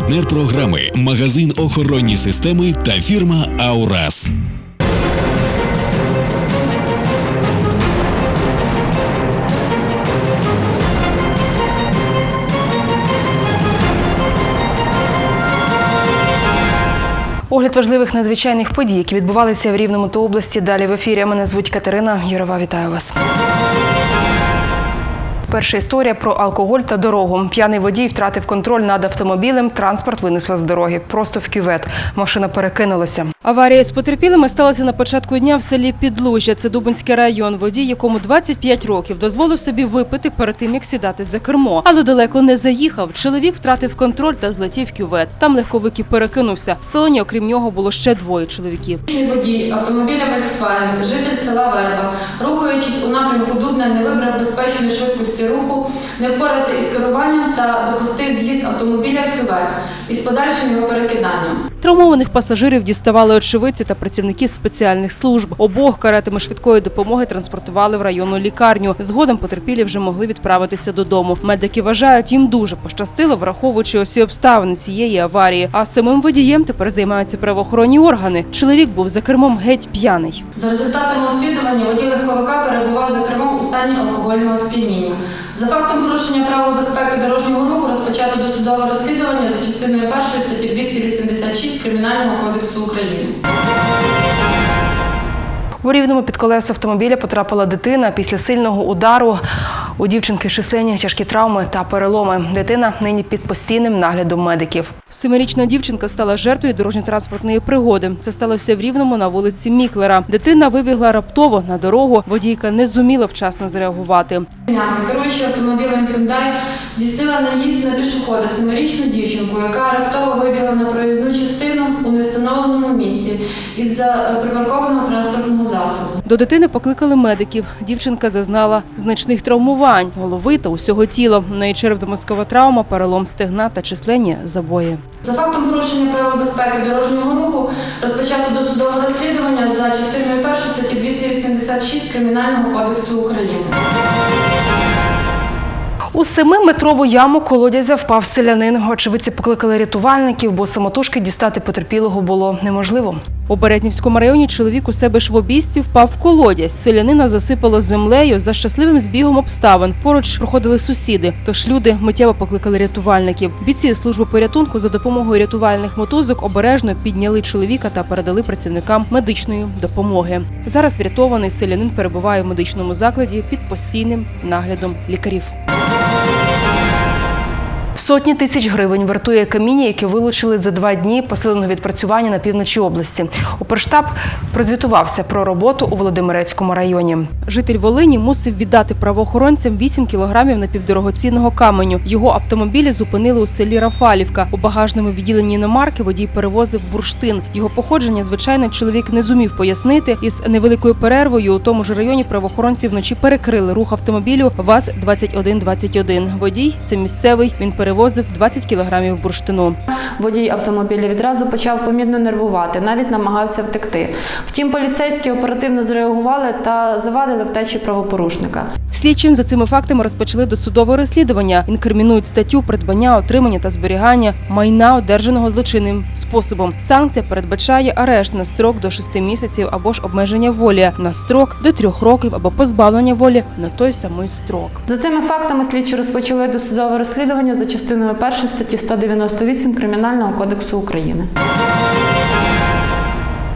Партнер програми магазин охоронні системи та фірма Аурас. Огляд важливих надзвичайних подій, які відбувалися в Рівному та області. Далі в ефірі. Мене звуть Катерина Юрова. Вітаю вас. Перша історія про алкоголь та дорогу. П'яний водій втратив контроль над автомобілем. Транспорт винесла з дороги. Просто в кювет. Машина перекинулася. Аварія з потерпілими сталася на початку дня в селі Підлужжя. Це Дубинський район. Водій, якому 25 років, дозволив собі випити перед тим, як сідати за кермо. Але далеко не заїхав. Чоловік втратив контроль та злетів кювет. Там легковик і перекинувся. В салоні, окрім нього, було ще двоє чоловіків. Водій автомобіля Volkswagen, житель села Верба, рухаючись у напрямку Дубна, не вибрав безпечної швидкості руху, не впорався із керуванням та допустив з'їзд автомобіля в кювет із подальшим його перекиданням. Травмованих пасажирів діставали очевидці та працівники спеціальних служб. Обох каретами швидкої допомоги транспортували в районну лікарню. Згодом потерпілі вже могли відправитися додому. Медики вважають, їм дуже пощастило, враховуючи усі обставини цієї аварії. А самим водієм тепер займаються правоохоронні органи. Чоловік був за кермом геть п'яний. За результатами освідування водій легковика перебував за кермом у стані алкогольного сп'яніння. За фактом порушення правил безпеки дорожнього руху розпочато досудове розслідування за частиною 1 статті 286 Кримінального кодексу України. У рівному під колеса автомобіля потрапила дитина після сильного удару. У дівчинки численні тяжкі травми та переломи. Дитина нині під постійним наглядом медиків. Семирічна дівчинка стала жертвою дорожньо-транспортної пригоди. Це сталося в Рівному на вулиці Міклера. Дитина вибігла раптово на дорогу. Водійка не зуміла вчасно зреагувати. Керуючи автомобілем Hyundai, здійснила наїзд на пішохода семирічну дівчинку, яка раптово вибігла на проїзну частину у невстановленому місці е, припаркованого транспортного засобу. До дитини покликали медиків. Дівчинка зазнала значних травмувань голови та усього тіла. У неї черепно-мозкова травма, перелом стегна та численні забої. За фактом порушення правил безпеки дорожнього руху розпочато досудове розслідування за частиною 1 статті 286 Кримінального кодексу України. У семиметрову яму колодязя впав селянин. Очевидці покликали рятувальників, бо самотужки дістати потерпілого було неможливо. У Березнівському районі чоловік у себе ж в обійсті впав в колодязь. Селянина засипало землею за щасливим збігом обставин. Поруч проходили сусіди. Тож люди миттєво покликали рятувальників. Бійці служби порятунку за допомогою рятувальних мотузок обережно підняли чоловіка та передали працівникам медичної допомоги. Зараз врятований селянин перебуває в медичному закладі під постійним наглядом лікарів. Сотні тисяч гривень вартує каміння, яке вилучили за два дні посиленого відпрацювання на півночі області. Уперштаб прозвітувався про роботу у Володимирецькому районі. Житель Волині мусив віддати правоохоронцям 8 кілограмів напівдорогоцінного каменю. Його автомобілі зупинили у селі Рафалівка. У багажному відділенні іномарки водій перевозив бурштин. Його походження, звичайно, чоловік не зумів пояснити. Із невеликою перервою у тому ж районі правоохоронці вночі перекрили рух автомобілю ВАЗ-2121. Водій це місцевий. Він перевозив 20 кілограмів бурштину. Водій автомобіля відразу почав помітно нервувати, навіть намагався втекти. Втім, поліцейські оперативно зреагували та завадили втечі правопорушника. Слідчим за цими фактами розпочали досудове розслідування. Інкримінують статтю придбання, отримання та зберігання майна, одержаного злочинним способом. Санкція передбачає арешт на строк до 6 місяців або ж обмеження волі на строк до 3 років або позбавлення волі на той самий строк. За цими фактами слідчі розпочали досудове розслідування за частиною 1 статті 198 Кримінального кодексу України.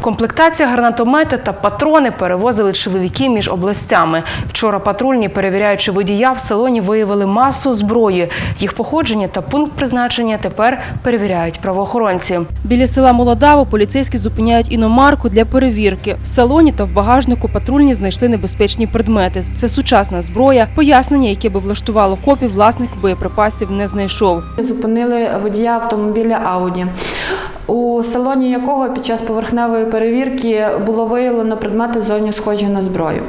Комплектація гранатомети та патрони перевозили чоловіки між областями. Вчора патрульні, перевіряючи водія, в салоні виявили масу зброї. Їх походження та пункт призначення тепер перевіряють правоохоронці. Біля села Молодаву поліцейські зупиняють іномарку для перевірки. В салоні та в багажнику патрульні знайшли небезпечні предмети. Це сучасна зброя. Пояснення, яке би влаштувало копі, власник боєприпасів не знайшов. Зупинили водія автомобіля Ауді, у салоні якого під час поверхневої перевірки було виявлено предмети зовні схожі на зброю.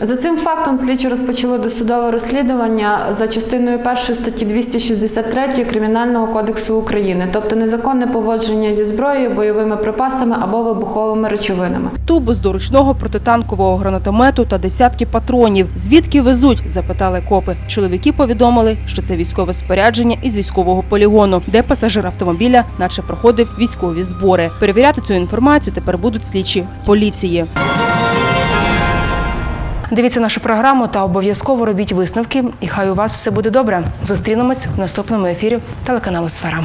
За цим фактом слідчі розпочали досудове розслідування за частиною 1 статті 263 Кримінального кодексу України, тобто незаконне поводження зі зброєю, бойовими припасами або вибуховими речовинами. Тубус до ручного протитанкового гранатомету та десятки патронів. Звідки везуть? запитали копи. Чоловіки повідомили, що це військове спорядження із військового полігону, де пасажир автомобіля, наче проходив військові збори. Перевіряти цю інформацію тепер будуть слідчі поліції. Дивіться нашу програму та обов'язково робіть висновки. І хай у вас все буде добре. Зустрінемось в наступному ефірі телеканалу Сфера.